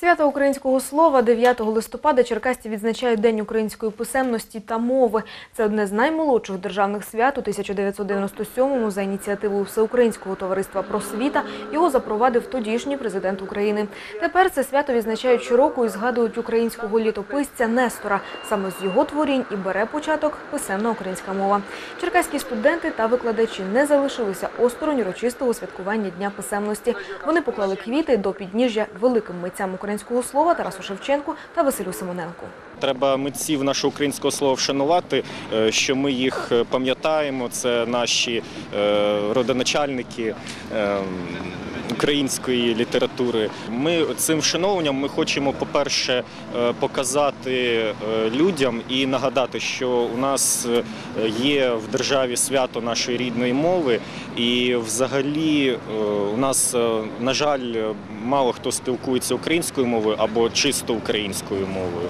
Свято українського слова 9 листопада черкасці відзначають День української писемності та мови. Це одне з наймолодших державних свят у 1997-му за ініціативою Всеукраїнського товариства просвіта. Його запровадив тодішній президент України. Тепер це свято відзначають щороку і згадують українського літописця Нестора. Саме з його творінь і бере початок писемна українська мова. Черкаські студенти та викладачі не залишилися осторонь урочистого святкування Дня писемності. Вони поклали квіти до підніжжя великим митцям українського слова Тарасу Шевченку та Василю Симоненку. Треба митців нашого українського слова вшанувати, е, що ми їх е, пам'ятаємо. Це наші е, родоначальники е, української літератури. Ми цим вшановуванням ми хочемо, по-перше, е, показати е, людям і нагадати, що у нас е, є в державі свято нашої рідної мови, і взагалі у нас, на жаль, мало хто спілкується українською мовою або чисто українською мовою.